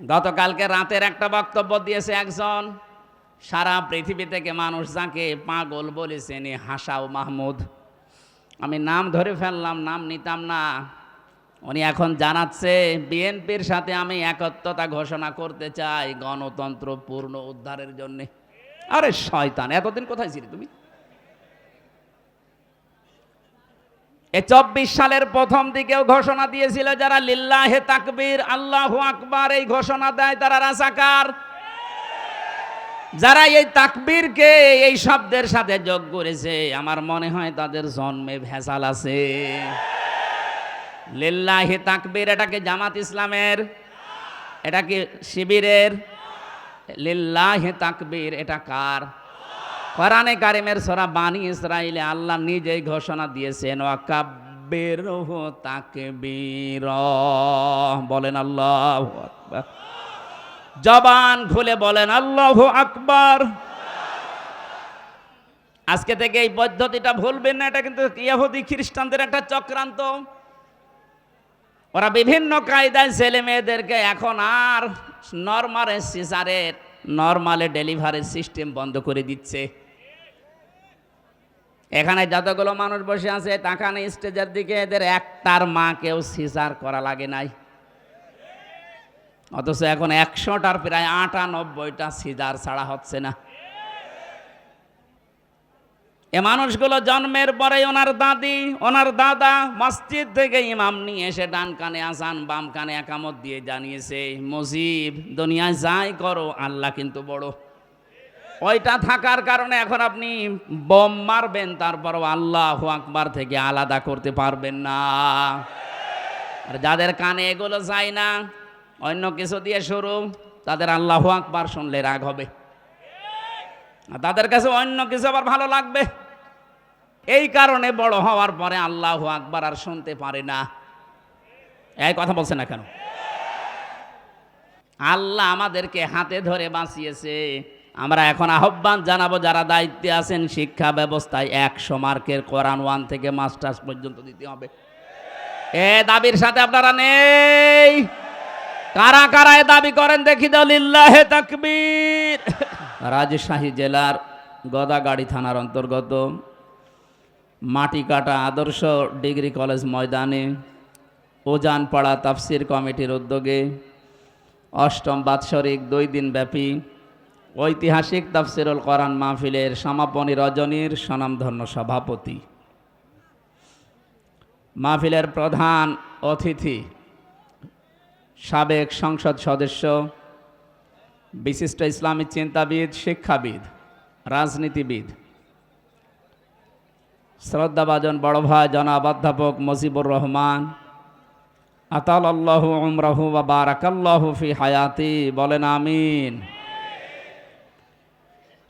গতকালকে রাতের একটা বক্তব্য দিয়েছে একজন। সারা পৃথিবী থেকে মানুষ যাকে পাগল বলেছেন এই হাসাও মাহমুদ। আমি নাম ধরে ফেললাম, নাম নিতাম না। উনি এখন জানাচ্ছে, বিএনপির সাথে আমি একত্রতা ঘোষণা করতে চাই গণতন্ত্র পূর্ণ উদ্ধারের জন্যে। আরে শয়তান, এতদিন কোথায় ছিলি তুমি? এ চব্বিশ সালের প্রথম দিকেও ঘোষণা দিয়েছিল যারা লিল্লাহে তাকবীর, আল্লাহু আকবার এই ঘোষণা দেয় তারা রাজাকার। যারা এই তাকবীরকে এই শব্দের সাথে যোগ করেছে, আমার মনে হয় তাদের জন্মে ভেজাল আছে। লিল্লাহে তাকবীর এটাকে জামাত ইসলামের? এটাকে শিবিরের? লিল্লাহে তাকবীর, এটা কার? কোরআনে কারিমের সরা বানি ইসরাইলে আল্লাহ নিজেই ঘোষণা দিয়েছেন ওয়াকাব্বির তাকবীর। বলেন আল্লাহু জবান খুলে বলেন আল্লাহু আকবার। আজকে থেকে এই পদ্ধতিটা ভুলবেন না, এটা কিন্তু ইহুদি খ্রিস্টানদের একটা চক্রান্ত। ওরা বিভিন্ন কায়দায় ছেলে মেয়েদেরকে এখন আর নর্মালে সিজারের নর্মালে ডেলিভারির সিস্টেম বন্ধ করে দিচ্ছে। এখানে যতগুলো মানুষ বসে আছে, তাকানে স্টেজের দিকে এদের একটার মাকেও সিজার করা লাগে নাই। অথচ এখন একশোটার প্রায় আটানব্বইটা সিজার ছাড়া হচ্ছে না। এ মানুষগুলো জন্মের পরে ওনার দাদি, ওনার দাদা মসজিদ থেকে ইমাম নিয়ে এসে ডান কানে আসান বাম কানে একামত দিয়ে জানিয়েছে, মজিব, দুনিয়ায় যাই করো, আল্লাহ কিন্তু বড়। ওইটা থাকার কারণে এখন আপনি বোম মারবেন, তারপরও আল্লাহ আকবার থেকে আলাদা করতে পারবেন না। আর যাদের কানে এগুলো যায় না, অন্য কিছু দিয়ে শুরু, তাদের আল্লাহ আকবার শুনলে রাগ হবে। তাদের কাছে অন্য কিছু আবার ভালো লাগবে। এই কারণে বড় হওয়ার পরে আল্লাহ আকবার আর শুনতে পারে না। এই কথা বলছে না কেন? আল্লাহ আমাদেরকে হাতে ধরে বাঁচিয়েছে। আমরা এখন আহ্বান জানাব, যারা দায়িত্বে আছেন, শিক্ষা ব্যবস্থায় একশো মার্কের কোরআন ওয়ান থেকে মাস্টার্স পর্যন্ত দিতে হবে। এ দাবির সাথে আপনারা নেই। কারা কারা এ দাবি করেন দেখি দলিল্লাহে তাকবীর। রাজশাহী জেলার গদাগাড়ি থানার অন্তর্গত মাটিকাটা আদর্শ ডিগ্রি কলেজ ময়দানে ওজানপাড়া তাফসির কমিটির উদ্যোগে অষ্টম বাৎসরিক দুই দিন ব্যাপী ঐতিহাসিক তাফসিরুল কোরআন মাহফিলের সমাপনী রজনীর স্বনামধন্য সভাপতি। মাহফিলের প্রধান অতিথি সাবেক সংসদ সদস্য, বিশিষ্ট ইসলামী চিন্তাবিদ, শিক্ষাবিদ, রাজনীতিবিদ, শ্রদ্ধাভাজন বড় ভাই জনাব অধ্যাপক মজিবুর রহমান আতাল আল্লাহ উমরাহু বা বারাকাল্লাহু ফি হায়াতি, বলেন আমিন।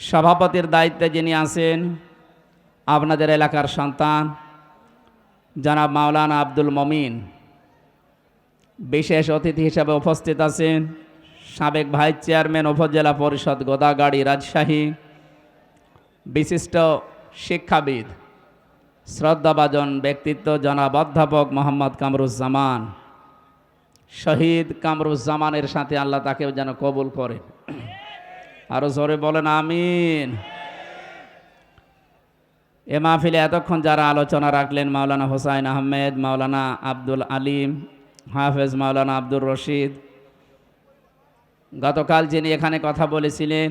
সভাপতির দায়িত্বে যিনি আছেন আপনাদের এলাকার সন্তান, জনাব মাওলানা আব্দুল মমিন। বিশেষ অতিথি হিসাবে উপস্থিত আছেন সাবেক ভাইস চেয়ারম্যান উপজেলা পরিষদ গোদাগাড়ি রাজশাহী বিশিষ্ট শিক্ষাবিদ, শ্রদ্ধাভাজন ব্যক্তিত্ব জনাব অধ্যাপক মোহাম্মদ কামরুজ্জামান। শহীদ কামরুজ্জামানের সাথে আল্লাহ তাকেও যেন কবুল করেন। আরও জোরে বলেন, আমিন। এ মাহফিলে এতক্ষণ যারা আলোচনা রাখলেন, মাওলানা হোসাইন আহমেদ, মাওলানা আব্দুল আলিম, হাফেজ মাওলানা আব্দুর রশিদ, গতকাল যিনি এখানে কথা বলেছিলেন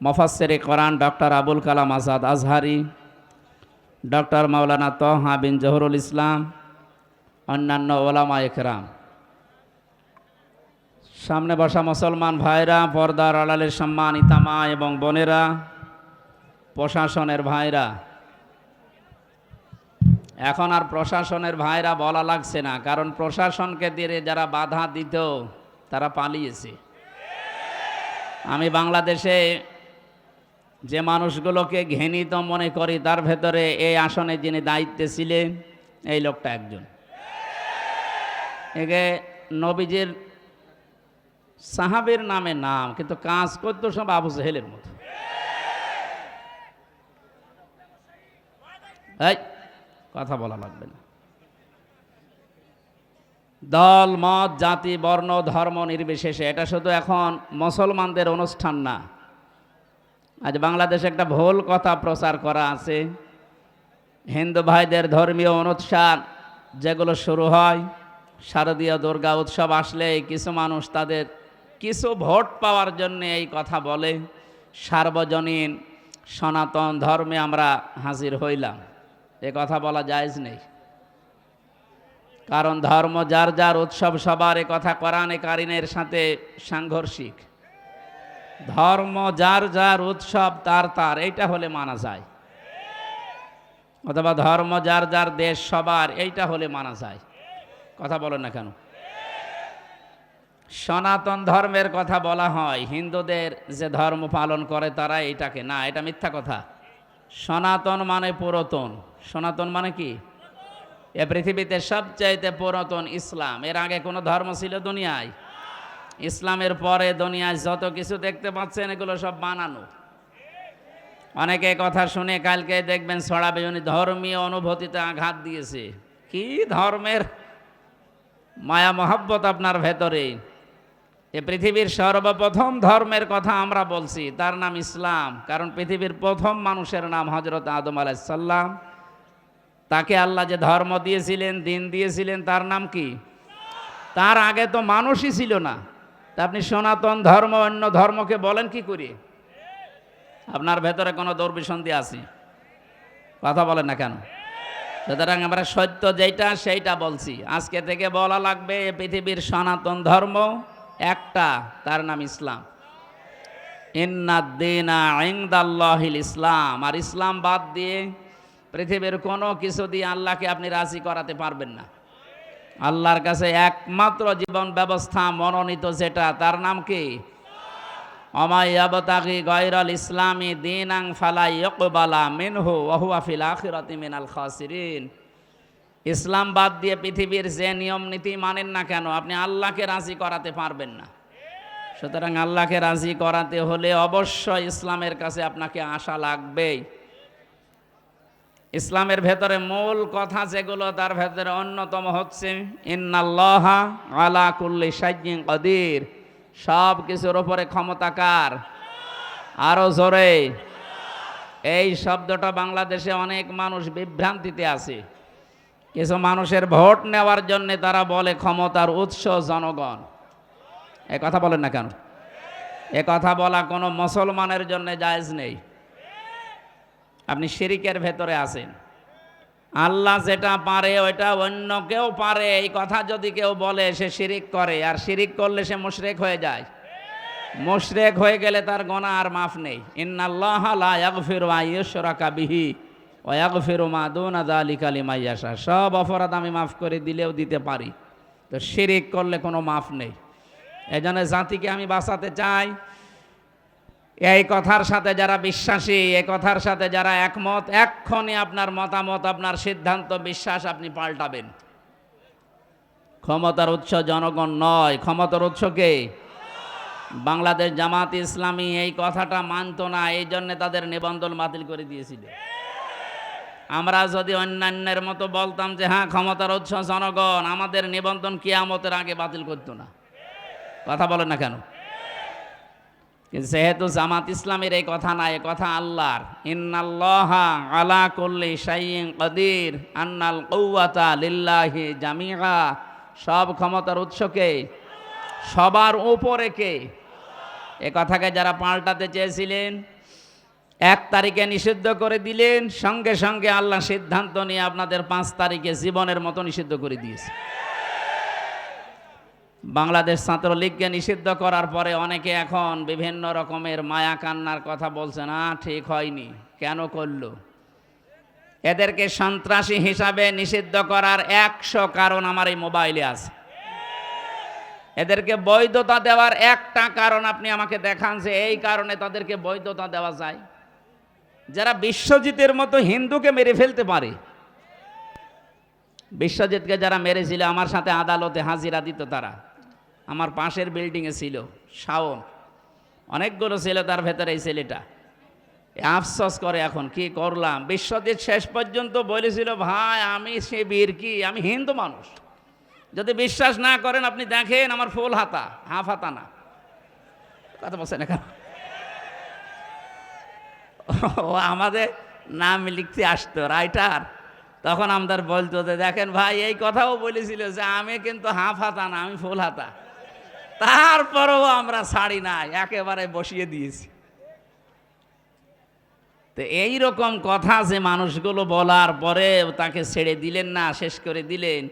মফাসেরে কোরআন ডক্টর আবুল কালাম আজাদ আজহারি, ডক্টর মাওলানা তহা বিন জহরুল ইসলাম, অন্যান্য ওলামা একরাম সামনে বসা মুসলমান ভাইরা, পর্দার আড়ালের সম্মানিতা মা এবং বোনেরা, প্রশাসনের ভাইরা। এখন আর প্রশাসনের ভাইরা বলা লাগছে না, কারণ প্রশাসনকে দিয়ে যারা বাধা দিত, তারা পালিয়েছে। আমি বাংলাদেশে যে মানুষগুলোকে ঘেনিত মনে করি, তার ভেতরে এই আসনে যিনি দায়িত্বে ছিলেন, এই লোকটা একজন। একে নবীজির সাহাবের নামে নাম, কিন্তু কাজ করতো সব আবু জেহেলের মতো। কথা বলা লাগবে না। দল, মত, জাতি, বর্ণ, ধর্ম নির্বিশেষে, এটা শুধু এখন মুসলমানদের অনুষ্ঠান না। আজ বাংলাদেশে একটা ভুল কথা প্রচার করা আছে। হিন্দু ভাইদের ধর্মীয় অনুষ্ঠান যেগুলো শুরু হয়, শারদীয় দুর্গা উৎসব আসলে কিছু মানুষ তাদের কিছু ভোট পাওয়ার জন্য এই কথা বলে, সার্বজনীন সনাতন ধর্মে আমরা হাজির হইলাম। এ কথা বলা জায়েজ নেই। কারণ ধর্ম যার যার উৎসব সবার, এ কথা কোরআনে কারিনের সাথে সাংঘর্ষিক। ধর্ম যার যার উৎসব তার তার, এইটা হলে মানা যায়। অথবা ধর্ম যার যার দেশ সবার, এইটা হলে মানা যায়। কথা বলেন না কেন? সনাতন ধর্মের কথা বলা হয়। হিন্দুদের যে ধর্ম পালন করে তারা এটাকে, না, এটা মিথ্যা কথা। সনাতন মানে পুরাতন। সনাতন মানে কি? এ পৃথিবীতে সবচাইতে পুরাতন ইসলাম। এর আগে কোনো ধর্ম ছিল দুনিয়ায়। ইসলামের পরে দুনিয়ায় যত কিছু দেখতে পাচ্ছেন, এগুলো সব বানানো। অনেকে কথা শুনে কালকে দেখবেন ছড়াবে, উনি ধর্মীয় অনুভূতিতে আঘাত দিয়েছে। কি ধর্মের মায়া মহাব্বত আপনার ভেতরে? এ পৃথিবীর সর্বপ্রথম ধর্মের কথা আমরা বলছি, তার নাম ইসলাম। কারণ পৃথিবীর প্রথম মানুষের নাম হজরত আদম আলাইসাল্লাম তাকে আল্লাহ যে ধর্ম দিয়েছিলেন, দিন দিয়েছিলেন, তার নাম কি? তার আগে তো মানুষই ছিল না। তা আপনি সনাতন ধর্ম, অন্য ধর্মকে বলেন কি করি? আপনার ভেতরে কোনো দৌর্বিসন্ধি আছে? কথা বলেন না কেন? সুতরাং আমরা সত্য যেটা সেইটা বলছি। আজকে থেকে বলা লাগবে পৃথিবীর সনাতন ধর্ম একটা, তার নাম ইসলাম। ইসলাম। আর ইসলাম বাদ দিয়ে পৃথিবীর কোনো কিছু দিয়ে আল্লাহকে আপনি রাজি করাতে পারবেন না। আল্লাহর কাছে একমাত্র জীবন ব্যবস্থা মনোনীত যেটা, তার নাম কি? ইসলামী দিনাং ফালাই ইকবালা মিনহু ওহুয়া ফিল আখিরাতি মিনাল খাসিরিন। ইসলাম বাদ দিয়ে পৃথিবীর যে নিয়ম নীতি মানেন না কেন, আপনি আল্লাহকে রাজি করাতে পারবেন না। সুতরাং আল্লাহকে রাজি করাতে হলে অবশ্যই ইসলামের কাছে আপনাকে আশা লাগবেই। ইসলামের ভেতরে মূল কথা যেগুলো, তার ভেতরে অন্যতম হচ্ছে কদির। সব কিছুর ওপরে ক্ষমতাকার আরও জোরে। এই শব্দটা বাংলাদেশে অনেক মানুষ বিভ্রান্তিতে আছে। কিছু মানুষের ভোট নেওয়ার জন্য তারা বলে ক্ষমতার উৎস জনগণ। এ কথা বলেন না কেন? এ কথা বলা কোনো মুসলমানের জন্য জায়েজ নেই। আপনি শিরিকের ভেতরে আছেন। আল্লাহ যেটা পারে ওইটা অন্য কেউ পারে। এই কথা যদি কেউ বলে সে শিরিক করে, আর শিরিক করলে সে মুশরেক হয়ে যায়। মুশরেক হয়ে গেলে তার গোনা আর মাফ নেই। ইন্নাল্লাহ লা ইয়াগফিরু আইয়ুশরাকা বিহি। ওয়া ইয়াগফিরু মা দুনা যালিকা লিমান ইয়াশা। সব অপরাধ আমি মাফ করে দিলেও দিতে পারি। তো শিরিক করলে কোনো মাফ নেই। এজন্য জাতিকে আমি বাঁচাতে চাই। এই কথার সাথে যারা বিশ্বাসী, এই কথার সাথে যারা একমত, এক্ষণে আপনার মতামত, আপনার সিদ্ধান্ত, বিশ্বাস আপনি পাল্টাবেন। ক্ষমতার উৎস জনগণ নয়। ক্ষমতার উৎস কে? বাংলাদেশ জামাত ইসলামী এই কথাটা মানত না, এই জন্য তাদের নিবন্ধন বাতিল করে দিয়েছিল। আমরা যদি অন্যান্যের মতো বলতাম যে হ্যাঁ ক্ষমতার উৎস জনগণ, আমাদের নিবন্ধন কিয়ামতের আগে বাতিল করতো না। কথা বলেন না কেন? যেহেতু জামাত ইসলামের এই কথা না, এ কথা আল্লাহর। ইন্নাল্লাহা আলা কুল্লি কদির, আন্নাল কৌয়াতা লিল্লাহি জামিআ। সব ক্ষমতার উৎসকে, সবার উপরে কে? এ কথাকে যারা পাল্টাতে চেয়েছিলেন এক তারিখে নিষিদ্ধ করে দিলেন, সঙ্গে সঙ্গে আল্লাহ সিদ্ধান্ত নিয়ে আপনাদের পাঁচ তারিখে জীবনের মতো নিষিদ্ধ করে দিয়েছে। বাংলাদেশ ছাত্রলীগকে নিষিদ্ধ করার পরে অনেকে এখন বিভিন্ন রকমের মায়া কান্নার কথা বলছে, না, ঠিক হয়নি। কেন করল? এদেরকে সন্ত্রাসী হিসাবে নিষিদ্ধ করার একশো কারণ আমার এই মোবাইলে আছে। এদেরকে বৈধতা দেওয়ার একটা কারণ আপনি আমাকে দেখান যে এই কারণে তাদেরকে বৈধতা দেওয়া যায়। যারা বিশ্বজিতের মতো হিন্দুকে মেরে ফেলতে পারে। বিশ্বজিৎকে যারা মেরেছিল, আমার সাথে আদালতে হাজিরা দিত তারা। আমার পাশের বিল্ডিংয়ে ছিল শাওন। অনেকগুলো ছিল তার ভেতরে এই ছেলেটা। আফসোস করে এখন, কি করলাম? বিশ্বজিৎ শেষ পর্যন্ত বলেছিল, ভাই, আমি সে বীর কি? আমি হিন্দু মানুষ। যদি বিশ্বাস না করেন, আপনি দেখেন আমার ফুল হাতা, হাফ হাতা না। কথা বলছেন এখন। ও আমাদের নাম লিখতে আসতো, রাইটার। তখন আমাদের বলতো যে, দেখেন ভাই, এই কথাও বলেছিল যে, আমি কিন্তু হাফ হাতা না, আমি ফুল হাতা। তারপরেও আমরা ছাড়ি না একেবারে বসিয়ে দিয়েছি। তো রকম কথা যে মানুষগুলো বলার পরে তাকে ছেড়ে দিলেন না, শেষ করে দিলেন।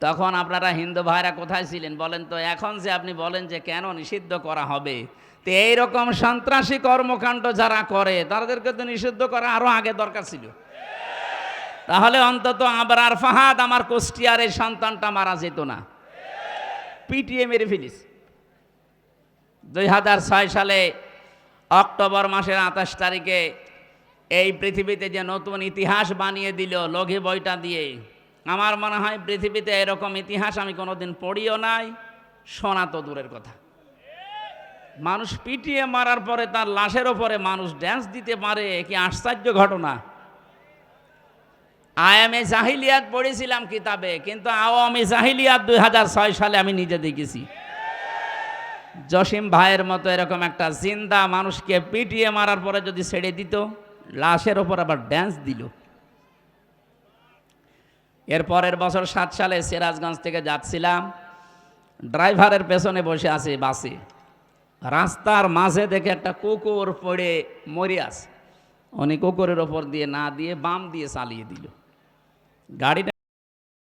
তখন আপনারা হিন্দু ভাইরা কোথায় ছিলেন বলেন তো? এখন যে আপনি বলেন যে, কেন নিষিদ্ধ করা হবে? তো এইরকম সন্ত্রাসী কর্মকাণ্ড যারা করে, তাদেরকে তো নিষিদ্ধ করা আরও আগে দরকার ছিল। তাহলে অন্তত আবরার ফাহাদ, আমার কুষ্টিয়ারের সন্তানটা মারা যেত না। পিটিএ মেরে ফেলিস। দুই হাজার ছয় সালে অক্টোবর মাসের আঠাশ তারিখে এই পৃথিবীতে যে নতুন ইতিহাস বানিয়ে দিল লঘি বইটা দিয়ে, আমার মনে হয় পৃথিবীতে এরকম ইতিহাস আমি কোনোদিন পড়িও নাই, শোনা তো দূরের কথা। মানুষ পিটিয়ে মারার পরে তার লাশের ওপরে মানুষ ড্যান্স দিতে পারে কি আশ্চর্য ঘটনা? আয়ামে জাহিলিয়াত পড়েছিলাম কিতাবে, কিন্তু আওয়ামী জাহিলিয়াত দুই হাজার ছয় সালে আমি নিজে দেখেছি। জসিম ভাইয়ের মতো এরকম একটা জিন্দা মানুষকে পিটিয়ে মারার পরে যদি ছেড়ে দিত, লাশের ওপর আবার ড্যান্স দিল। এর পরের বছর সাত সালে সিরাজগঞ্জ থেকে যাচ্ছিলাম, ড্রাইভারের পেছনে বসে আছে বাসে। রাস্তার মাঝে দেখে একটা কুকুর পড়ে মরে আছে। উনি কুকুরের ওপর দিয়ে না দিয়ে বাম দিয়ে চালিয়ে দিল। গাড়িটা